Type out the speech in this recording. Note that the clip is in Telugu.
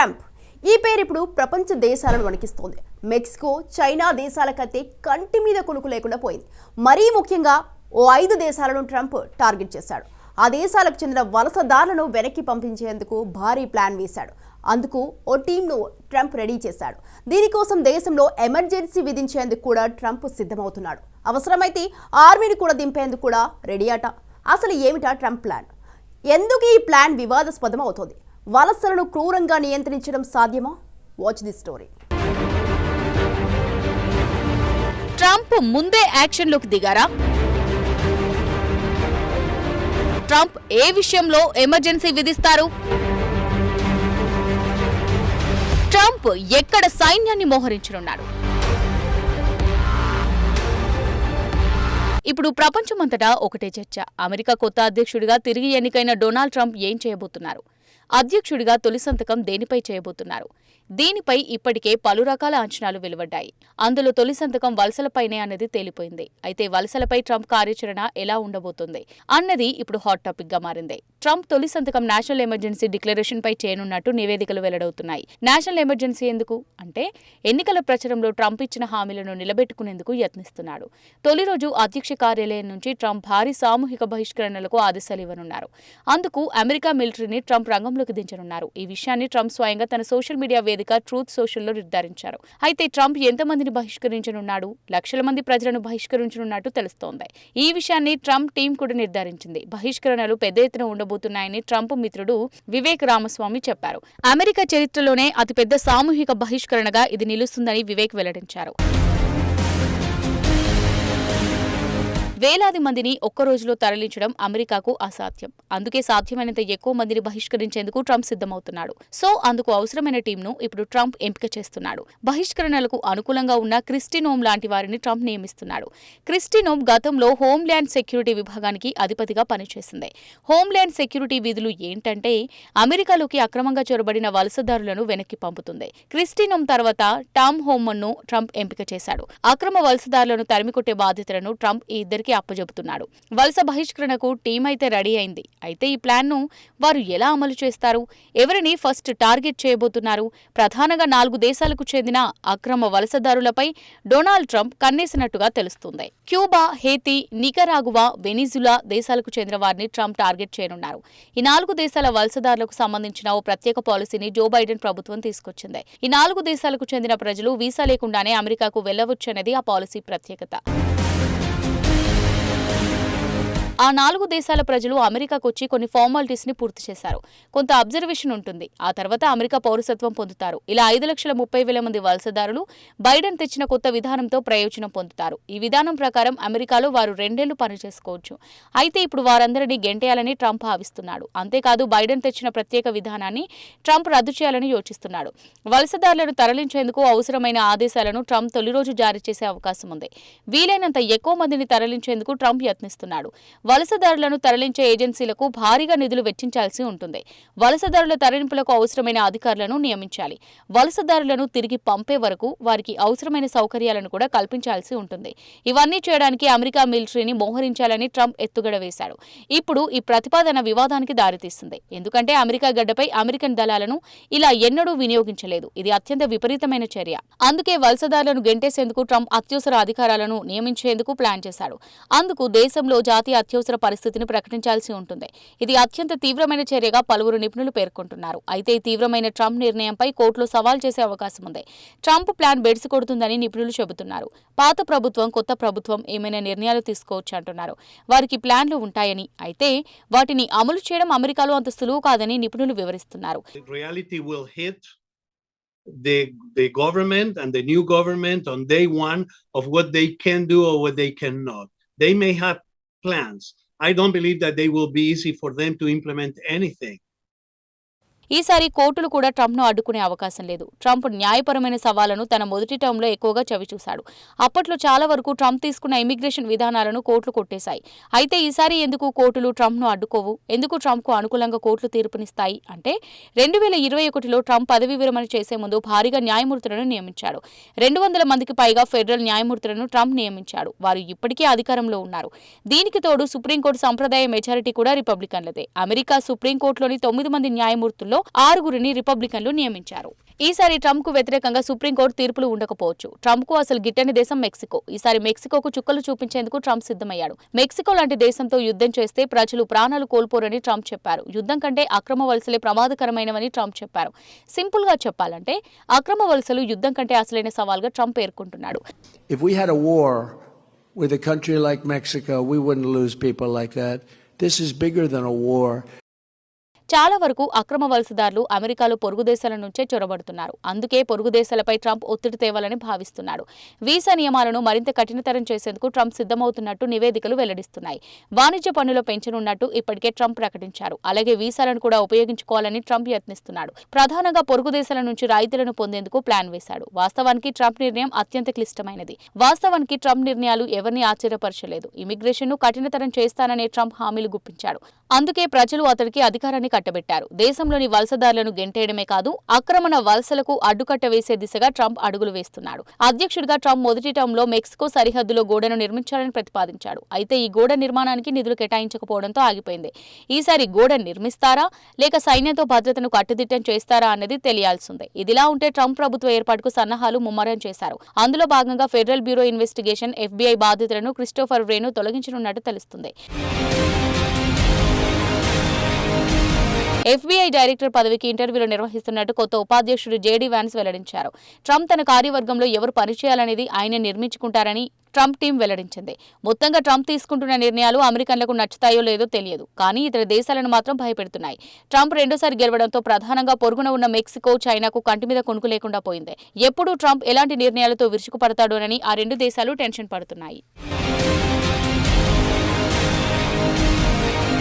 ట్రంప్. ఈ పేరు ఇప్పుడు ప్రపంచ దేశాలను వణికిస్తోంది. మెక్సికో చైనా దేశాలకైతే కంటి మీద కొనుకు లేకుండా పోయింది. మరీ ముఖ్యంగా ఓ ఐదు దేశాలను ట్రంప్ టార్గెట్ చేశాడు. ఆ దేశాలకు చెందిన వలసదారులను వెనక్కి పంపించేందుకు భారీ ప్లాన్ వేశాడు. అందుకు ఓ టీంను ట్రంప్ రెడీ చేశాడు. దీనికోసం దేశంలో ఎమర్జెన్సీ విధించేందుకు కూడా ట్రంప్ సిద్ధమవుతున్నాడు. అవసరమైతే ఆర్మీని కూడా దింపేందుకు కూడా రెడీ అట. అసలు ఏమిటా ట్రంప్ ప్లాన్? ఎందుకు ఈ ప్లాన్ వివాదాస్పదం అవుతోంది వలసలను క్రూరంగా నియంత్రించడం సాధ్యమా? వాచ్ ది స్టోరీ ట్రంప్ ముందే యాక్షన్లోకి దిగారా? ట్రంప్ ఏ విషయంలో ఎమర్జెన్సీ విధిస్తారు? ట్రంప్ ఎక్కడ సైన్యాన్ని మోహరించనున్నాడు? ఇప్పుడు ప్రపంచమంతటా ఒకటే చర్చ. అమెరికా కొత్త అధ్యక్షుడిగా తిరిగి ఎన్నికైన డొనాల్డ్ ట్రంప్ ఏం చేయబోతున్నారు? అధ్యక్షుడిగా తొలి సంతకం దేనిపై చేయబోతున్నారు? దీనిపై ఇప్పటికే పలు రకాల అంచనాలు వెలువడ్డాయి. అందులో తొలి సంతకం వలసలపైనే అన్నది తేలిపోయింది. అయితే వలసలపై ట్రంప్ కార్యాచరణ ఎలా ఉండబోతుంది అన్నది ఇప్పుడు హాట్ టాపిక్గా మారింది. ట్రంప్ తొలి సంతకం నేషనల్ ఎమర్జెన్సీ డిక్లరేషన్ పై చేయనున్నట్టు నివేదికలు వెల్లడవుతున్నాయి. నేషనల్ ఎమర్జెన్సీ ఎందుకు? అంటే ఎన్నికల ప్రచారంలో ట్రంప్ ఇచ్చిన హామీలను నిలబెట్టుకునేందుకు యత్నిస్తున్నాడు. తొలి రోజు అధ్యక్ష కార్యాలయం నుంచి ట్రంప్ భారీ సామూహిక బహిష్కరణలకు ఆదేశాలు ఇవ్వనున్నారు. అందుకు అమెరికా మిలిటరీని ట్రంప్ రంగంలోకి దించనున్నారు. ఈ విషయాన్ని ట్రంప్ స్వయంగా తన సోషల్ మీడియా వేదిక ట్రూత్ సోషల్లో నిర్ధారించారు. అయితే ట్రంప్ ఎంతమందిని బహిష్కరించనున్నాడు? లక్షల మంది ప్రజలను బహిష్కరించనున్నట్టు తెలుస్తోంది. ఈ విషయాన్ని ట్రంప్ టీం కూడా నిర్ధారించింది. బహిష్కరణలు పెద్ద ఎత్తున ఉండబోతున్నాయని ట్రంప్ మిత్రుడు వివేక్ రామస్వామి చెప్పారు. అమెరికా చరిత్రలోనే అతిపెద్ద సామూహిక బహిష్కరణగా ఇది నిలుస్తుందని వివేక్ వెల్లడించారు. వేలాది మందిని ఒక్క రోజులో తరలించడం అమెరికాకు అసాధ్యం. అందుకే సాధ్యమైనంత ఎక్కువ మందిని బహిష్కరించేందుకు ట్రంప్ సిద్ధమవుతున్నాడు. సో అందుకు అవసరమైన టీంను ఇప్పుడు ట్రంప్ ఎంపిక చేస్తున్నాడు. బహిష్కరణలకు అనుకూలంగా ఉన్న క్రిస్టినోమ్ లాంటి వారిని ట్రంప్ నియమిస్తున్నాడు. క్రిస్టినోమ్ గతంలో హోంల్యాండ్ సెక్యూరిటీ విభాగానికి అధిపతిగా పనిచేసింది. హోంల్యాండ్ సెక్యూరిటీ విధులు ఏంటంటే అమెరికాలోకి అక్రమంగా చొరబడిన వలసదారులను వెనక్కి పంపుతుంది. క్రిస్టినోమ్ తర్వాత టామ్ హోమన్ను ట్రంప్ ఎంపిక చేశాడు. అక్రమ వలసదారులను తరిమికొట్టే బాధ్యతలను ట్రంప్ ఈ ఇద్దరికి అప్పజెపుతున్నాడు వలస బహిష్కరణకు టీం అయితే రెడీ అయింది. అయితే ఈ ప్లాన్ను వారు ఎలా అమలు చేస్తారు? ఎవరిని ఫస్ట్ టార్గెట్ చేయబోతున్నారు? ప్రధానంగా నాలుగు దేశాలకు చెందిన అక్రమ వలసదారులపై డొనాల్డ్ ట్రంప్ కన్నేసినట్టుగా తెలుస్తుంది. క్యూబా హేతి నికరాగువా వెనిజులా దేశాలకు చెందిన వారిని ట్రంప్ టార్గెట్ చేయనున్నారు. ఈ నాలుగు దేశాల వలసదారులకు సంబంధించిన ఓ ప్రత్యేక పాలసీని జో బైడెన్ ప్రభుత్వం తీసుకొచ్చింది. ఈ నాలుగు దేశాలకు చెందిన ప్రజలు వీసా లేకుండానే అమెరికాకు వెళ్ళవచ్చనేది ఆ పాలసీ ప్రత్యేకత. Thank you. ఆ నాలుగు దేశాల ప్రజలు అమెరికాకు వచ్చి కొన్ని ఫార్మాలిటీస్ని పూర్తి చేశారు. కొంత అబ్జర్వేషన్ ఉంటుంది. ఆ తర్వాత అమెరికా పౌరసత్వం పొందుతారు. ఇలా ఐదు లక్షల ముప్పై వేల మంది వలసదారులు బైడెన్ తెచ్చిన కొత్త విధానంతో ప్రయోజనం పొందుతారు. ఈ విధానం ప్రకారం అమెరికాలో వారు రెండేళ్ళు పనిచేసుకోవచ్చు అయితే ఇప్పుడు వారందరినీ గెంటేయాలని ట్రంప్ భావిస్తున్నాడు. అంతేకాదు బైడెన్ తెచ్చిన ప్రత్యేక విధానాన్ని ట్రంప్ రద్దు చేయాలని యోచిస్తున్నాడు. వలసదారులను తరలించేందుకు అవసరమైన ఆదేశాలను ట్రంప్ తొలి రోజు జారీ చేసే అవకాశం ఉంది. వీలైనంత ఎక్కువ మందిని తరలించేందుకు ట్రంప్ యత్నిస్తున్నాడు. వలసదారులను తరలించే ఏజెన్సీలకు భారీగా నిధులు వెచ్చించాల్సి ఉంటుంది. వలసదారుల తరలింపులకు అవసరమైన అధికారులను నియమించాలి. వలసదారులను తిరిగి పంపే వరకు వారికి అవసరమైన సౌకర్యాలను కూడా కల్పించాల్సి ఉంటుంది. ఇవన్నీ చేయడానికి అమెరికా మిలిటరీని మోహరించాలని ట్రంప్ ఎత్తుగడ వేశాడు. ఇప్పుడు ఈ ప్రతిపాదన వివాదానికి దారితీస్తుంది. ఎందుకంటే అమెరికా గడ్డపై అమెరికన్ దళాలను ఇలా ఎన్నడూ వినియోగించలేదు. ఇది అత్యంత విపరీతమైన చర్య. అందుకే వలసదారులను గెంటేసేందుకు ట్రంప్ అత్యవసర అధికారాలను నియమించేందుకు ప్లాన్ చేశాడు. అందుకు దేశంలో జాతీయ అత్యవసర పరిస్థితిని ప్రకటించాల్సి ఉంటుంది. ఇది అత్యంత తీవ్రమైన చర్యగా పలువురు నిపుణులు పేర్కొంటున్నారు. అయితే ఈ తీవ్రమైన ట్రంప్ నిర్ణయంపై కోర్టులో సవాల్ చేసే అవకాశం ఉంది. ట్రంప్ ప్లాన్ బెడిసి కొడుతుందని నిపుణులు చెబుతున్నారు. పాత ప్రభుత్వం కొత్త ప్రభుత్వం ఏమైనా నిర్ణయాలు తీసుకోవచ్చు అంటున్నారు. వారికి ప్లాన్లు ఉంటాయని అయితే వాటిని అమలు చేయడం అమెరికాలో అంత సులువు కాదని నిపుణులు వివరిస్తున్నారు. The the government and the new government on day one of what they can do or what they cannot. They may have plans. I don't believe that they will be easy for them to implement anything. ఈసారి కోర్టులు కూడా ట్రంప్ను అడ్డుకునే అవకాశం లేదు. ట్రంప్ న్యాయపరమైన సవాళ్ళను తన మొదటి టర్మ్లో ఎక్కువగా చవిచూశాడు. అప్పట్లో చాలా వరకు ట్రంప్ తీసుకున్న ఇమిగ్రేషన్ విధానాలను కోర్టులు కొట్టేశాయి. అయితే ఈసారి ఎందుకు కోర్టులు ట్రంప్ను అడ్డుకోవు? ఎందుకు ట్రంప్కు అనుకూలంగా కోర్టులు తీర్పునిస్తాయి? అంటే రెండు వేల ఇరవై ఒకటిలో ట్రంప్ పదవి విరమణ చేసే ముందు భారీగా న్యాయమూర్తులను నియమించాడు. రెండు వందల మందికి పైగా ఫెడరల్ న్యాయమూర్తులను ట్రంప్ నియమించాడు. వారు ఇప్పటికే అధికారంలో ఉన్నారు. దీనికి తోడు సుప్రీంకోర్టు సంప్రదాయ మెజారిటీ కూడా రిపబ్లికన్లదే. అమెరికా సుప్రీంకోర్టులోని తొమ్మిది మంది న్యాయమూర్తుల్లో ఆరుగురిని రిపబ్లికన్లు నియమించారు. ఈసారి ట్రంప్కు వ్యతిరేకంగా సుప్రీంకోర్టు తీర్పులు ఉండకపోవచ్చు. ట్రంప్కు అసలు గిట్టని దేశం మెక్సికో. ఈసారి మెక్సికోకు చుక్కలు చూపించేందుకు ట్రంప్ సిద్ధమయ్యాడు. మెక్సికో లాంటి దేశంతో యుద్ధం చేస్తే ప్రజలు ప్రాణాలు కోల్పోరని ట్రంప్ చెప్పారు. యుద్ధం కంటే అక్రమ వలసలే ప్రమాదకరమైనవని ట్రంప్ చెప్పారు. సింపుల్గా చెప్పాలంటే అక్రమ వలసలు యుద్ధం కంటే అసలైన సవాల్గా ట్రంప్ పేర్కొంటున్నాడు. If we had a war with a country like Mexico, we wouldn't lose people like that. This is bigger than a war. చాలా వరకు అక్రమ వలసదారులు అమెరికాలో పొరుగు దేశాల నుంచే చొరబడుతున్నారు. అందుకే పొరుగు దేశాలపై ట్రంప్ ఒత్తిడి తేవాలని భావిస్తున్నాడు. వీసా నియమాలను మరింత కఠినతరం చేసేందుకు ట్రంప్ సిద్ధమవుతున్నట్టు నివేదికలు వెల్లడిస్తున్నాయి. వాణిజ్య పన్నులు పెంచనున్నట్టు ఇప్పటికే ట్రంప్ ప్రకటించారు. అలాగే వీసాలను కూడా ఉపయోగించుకోవాలని ట్రంప్ యత్నిస్తున్నాడు. ప్రధానంగా పొరుగు దేశాల నుంచి రాయితీలను పొందేందుకు ప్లాన్ వేశాడు. వాస్తవానికి ట్రంప్ నిర్ణయం అత్యంత క్లిష్టమైనది. వాస్తవానికి ట్రంప్ నిర్ణయాలు ఎవరిని ఆశ్చర్యపరచలేదు. ఇమిగ్రేషన్ను కఠినతరం చేస్తాననే ట్రంప్ హామీలు గుప్పించాడు. అందుకే ప్రజలు అతడికి అధికారాన్ని కట్టబెట్టారు. దేశంలోని వలసదారులను గెంటేయడమే కాదు ఆక్రమణ వలసలకు అడ్డుకట్ట వేసే దిశగా ట్రంప్ అడుగులు వేస్తున్నాడు. అధ్యక్షుడిగా ట్రంప్ మొదటి టర్మ్లో మెక్సికో సరిహద్దులో గోడను నిర్మించాలని ప్రతిపాదించాడు. అయితే ఈ గోడ నిర్మాణానికి నిధులు కేటాయించకపోవడంతో ఆగిపోయింది. ఈసారి గోడ నిర్మిస్తారా లేక సైన్యంతో భద్రతను కట్టుదిట్టం చేస్తారా అన్నది తెలియాల్సిందే. ఇదిలా ఉంటే ట్రంప్ ప్రభుత్వ ఏర్పాటుకు సన్నాహాలు ముమ్మరం చేశారు. అందులో భాగంగా ఫెడరల్ బ్యూరో ఇన్వెస్టిగేషన్ ఎఫ్బీఐ బాధితులను క్రిస్టోఫర్ వ్రేను తొలగించనున్నట్టు తెలుస్తుంది. ఎఫ్బీఐ డైరెక్టర్ పదవికి ఇంటర్వ్యూలు నిర్వహిస్తున్నట్టు కొత్త ఉపాధ్యక్షుడు జేడీ వ్యాన్స్ వెల్లడించారు. ట్రంప్ తన కార్యవర్గంలో ఎవరు పనిచేయాలనేది ఆయన నిర్మించుకుంటారని ట్రంప్ టీం వెల్లడించింది. మొత్తంగా ట్రంప్ తీసుకుంటున్న నిర్ణయాలు అమెరికన్లకు నచ్చుతాయో లేదో తెలియదు. కానీ ఇతర దేశాలను మాత్రం భయపెడుతున్నాయి. ట్రంప్ రెండోసారి గెలవడంతో ప్రధానంగా పొరుగున ఉన్న మెక్సికో చైనాకు కంటి మీద కొనుకు లేకుండా పోయింది. ఎప్పుడు ట్రంప్ ఎలాంటి నిర్ణయాలతో విరుచుకుపడతాడోనని ఆ రెండు దేశాలు టెన్షన్ పడుతున్నాయి.